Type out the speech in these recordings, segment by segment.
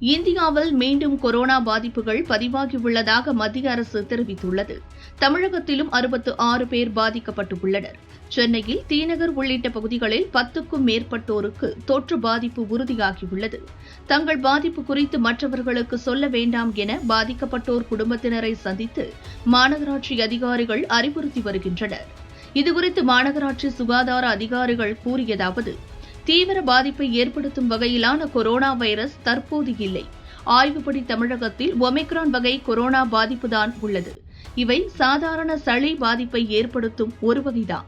இந்தியாவில் மீண்டும் கொரோனா பாதிப்புகள் பதிவாகியுள்ளதாக மத்திய அரசு தெரிவித்துள்ளது. தமிழகத்திலும் அறுபத்து ஆறு பேர் பாதிக்கப்பட்டுள்ளனர். சென்னையில் தீநகர் உள்ளிட்ட பகுதிகளில் பத்துக்கும் மேற்பட்டோருக்கு தொற்று பாதிப்பு உறுதியாகியுள்ளது. தங்கள் பாதிப்பு குறித்து மற்றவர்களுக்கு சொல்ல வேண்டாம் என பாதிக்கப்பட்டோர் குடும்பத்தினரை சந்தித்து மாநகராட்சி அதிகாரிகள் அறிவுறுத்தி வருகின்றனர். இதுகுறித்து மாநகராட்சி சுகாதார அதிகாரிகள் கூறியதாவது தீவிர பாதிப்பை ஏற்படுத்தும் வகையிலான கொரோனா வைரஸ் தற்போது இல்லை. ஆய்வுப்படி தமிழகத்தில் ஒமிக்ரான் வகை கொரோனா பாதிப்புதான் உள்ளது. இவை சாதாரண சளி பாதிப்பை ஏற்படுத்தும் ஒரு வகைதான்.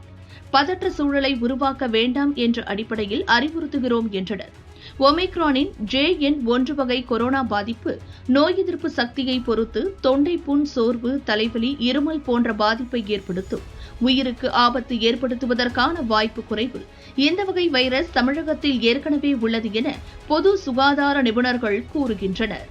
பதற்ற சூழலை உருவாக்க வேண்டாம் என்ற அடிப்படையில் அறிவுறுத்துகிறோம் என்றனர். ஒமைக்ரானின் ஜே என் ஒன்று வகை கொரோனா பாதிப்பு நோய் எதிர்ப்பு சக்தியை பொறுத்து தொண்டை புண் சோர்வு தலைவலி இருமல் போன்ற பாதிப்பை ஏற்படுத்தும். உயிருக்கு ஆபத்து ஏற்படுத்துவதற்கான வாய்ப்பு குறைவு. இந்த வகை வைரஸ் தமிழகத்தில் ஏற்கனவே உள்ளது என பொது சுகாதார நிபுணர்கள் கூறுகின்றனர்.